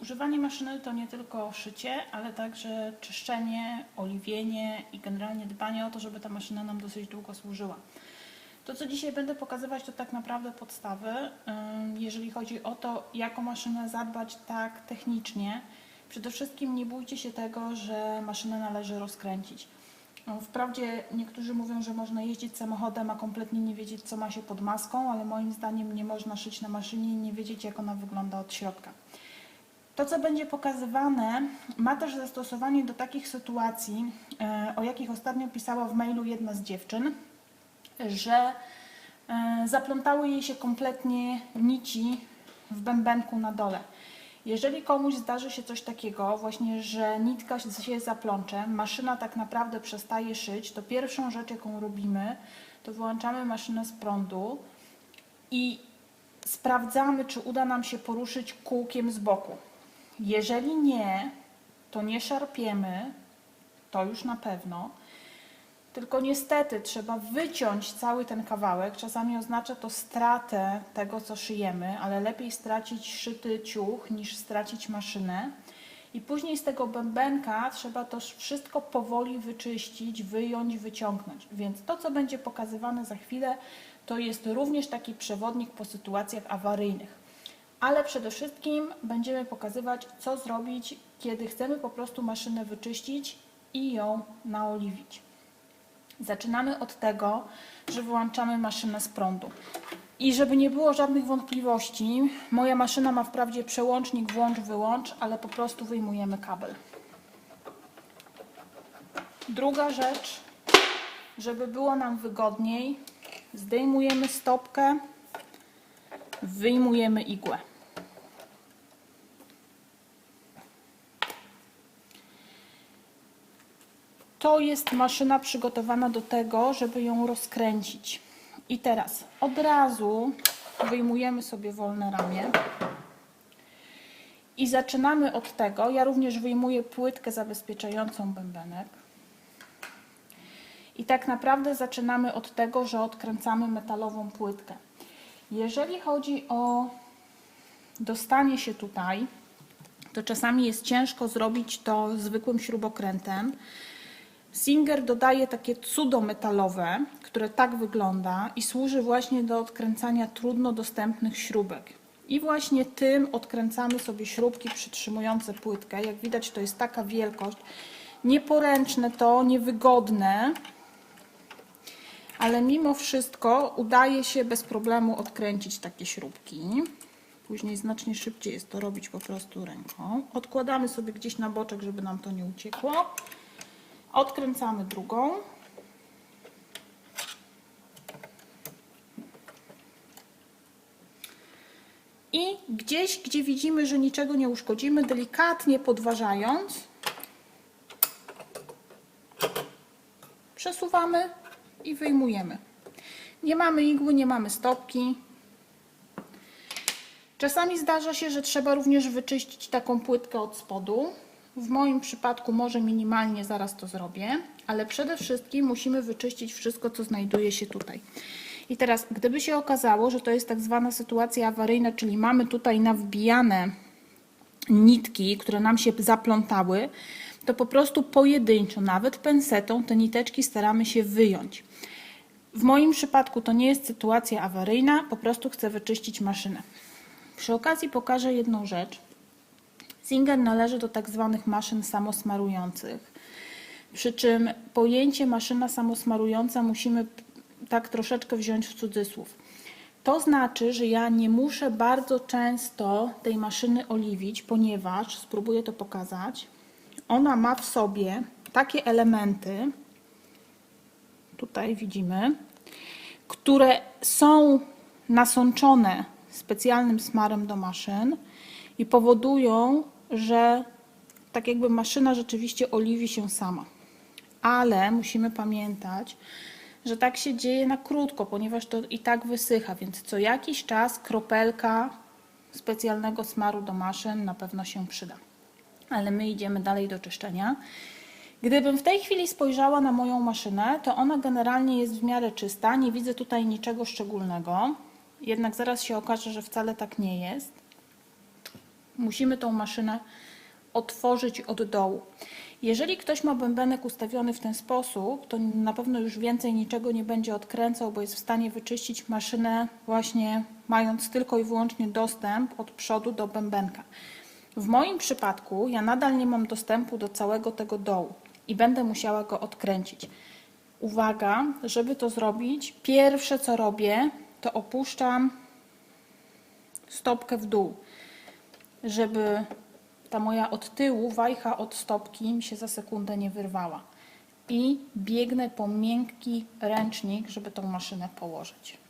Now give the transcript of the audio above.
Używanie maszyny to nie tylko szycie, ale także czyszczenie, oliwienie i generalnie dbanie o to, żeby ta maszyna nam dosyć długo służyła. To, co dzisiaj będę pokazywać, to tak naprawdę podstawy, jeżeli chodzi o to, jak o maszynę zadbać tak technicznie. Przede wszystkim nie bójcie się tego, że maszynę należy rozkręcić. No, Wprawdzie niektórzy mówią, że można jeździć samochodem, a kompletnie nie wiedzieć, co ma się pod maską, ale moim zdaniem nie można szyć na maszynie i nie wiedzieć, jak ona wygląda od środka. To, co będzie pokazywane, ma też zastosowanie do takich sytuacji, e, o jakich ostatnio pisała w mailu jedna z dziewczyn, że e, zaplątały jej się kompletnie nici w bębenku na dole. Jeżeli komuś zdarzy się coś takiego, właśnie, że nitka się zaplącze, maszyna tak naprawdę przestaje szyć, to pierwszą rzecz, jaką robimy, to wyłączamy maszynę z prądu i sprawdzamy, czy uda nam się poruszyć kółkiem z boku. Jeżeli nie, to nie szarpiemy, to już na pewno. Tylko niestety trzeba wyciąć cały ten kawałek. Czasami oznacza to stratę tego, co szyjemy, ale lepiej stracić szyty ciuch niż stracić maszynę. I później z tego bębenka trzeba to wszystko powoli wyczyścić, wyjąć, wyciągnąć. Więc to, co będzie pokazywane za chwilę, to jest również taki przewodnik po sytuacjach awaryjnych. Ale przede wszystkim będziemy pokazywać, co zrobić, kiedy chcemy po prostu maszynę wyczyścić i ją naoliwić. Zaczynamy od tego, że wyłączamy maszynę z prądu. I żeby nie było żadnych wątpliwości, moja maszyna ma wprawdzie przełącznik włącz-wyłącz, ale po prostu wyjmujemy kabel. Druga rzecz, żeby było nam wygodniej, zdejmujemy stopkę, wyjmujemy igłę. To jest maszyna przygotowana do tego, żeby ją rozkręcić. I teraz od razu wyjmujemy sobie wolne ramię. I zaczynamy od tego. Ja również wyjmuję płytkę zabezpieczającą bębenek. I tak naprawdę zaczynamy od tego, że odkręcamy metalową płytkę. Jeżeli chodzi o dostanie się tutaj, to czasami jest ciężko zrobić to zwykłym śrubokrętem. Singer dodaje takie cudo metalowe, które tak wygląda i służy właśnie do odkręcania trudno dostępnych śrubek. I właśnie tym odkręcamy sobie śrubki przytrzymujące płytkę. Jak widać, to jest taka wielkość. Nieporęczne to, niewygodne, ale mimo wszystko udaje się bez problemu odkręcić takie śrubki. Później znacznie szybciej jest to robić po prostu ręką. Odkładamy sobie gdzieś na boczek, żeby nam to nie uciekło. Odkręcamy drugą. I gdzieś, gdzie widzimy, że niczego nie uszkodzimy, delikatnie podważając, przesuwamy i wyjmujemy. Nie mamy igły, nie mamy stopki. Czasami zdarza się, że trzeba również wyczyścić taką płytkę od spodu. W moim przypadku może minimalnie zaraz to zrobię, ale przede wszystkim musimy wyczyścić wszystko, co znajduje się tutaj. I teraz, gdyby się okazało, że to jest tak zwana sytuacja awaryjna, czyli mamy tutaj nawbijane nitki, które nam się zaplątały, to po prostu pojedynczo, nawet pensetą, te niteczki staramy się wyjąć. W moim przypadku to nie jest sytuacja awaryjna, po prostu chcę wyczyścić maszynę. Przy okazji pokażę jedną rzecz. Singer należy do tak zwanych maszyn samosmarujących. Przy czym pojęcie maszyna samosmarująca musimy tak troszeczkę wziąć w cudzysłów. To znaczy, że ja nie muszę bardzo często tej maszyny oliwić, ponieważ, spróbuję to pokazać, ona ma w sobie takie elementy, tutaj widzimy, które są nasączone specjalnym smarem do maszyn i powodują, że tak jakby maszyna rzeczywiście oliwi się sama. Ale musimy pamiętać, że tak się dzieje na krótko, ponieważ to i tak wysycha, więc co jakiś czas kropelka specjalnego smaru do maszyn na pewno się przyda. Ale my idziemy dalej do czyszczenia. Gdybym w tej chwili spojrzała na moją maszynę, to ona generalnie jest w miarę czysta, nie widzę tutaj niczego szczególnego. Jednak zaraz się okaże, że wcale tak nie jest. Musimy tą maszynę otworzyć od dołu. Jeżeli ktoś ma bębenek ustawiony w ten sposób, to na pewno już więcej niczego nie będzie odkręcał, bo jest w stanie wyczyścić maszynę właśnie mając tylko i wyłącznie dostęp od przodu do bębenka. W moim przypadku ja nadal nie mam dostępu do całego tego dołu i będę musiała go odkręcić. Uwaga, żeby to zrobić, pierwsze co robię, to opuszczam stopkę w dół, żeby ta moja od tyłu wajcha od stopki mi się za sekundę nie wyrwała. I biegnę po miękki ręcznik, żeby tą maszynę położyć.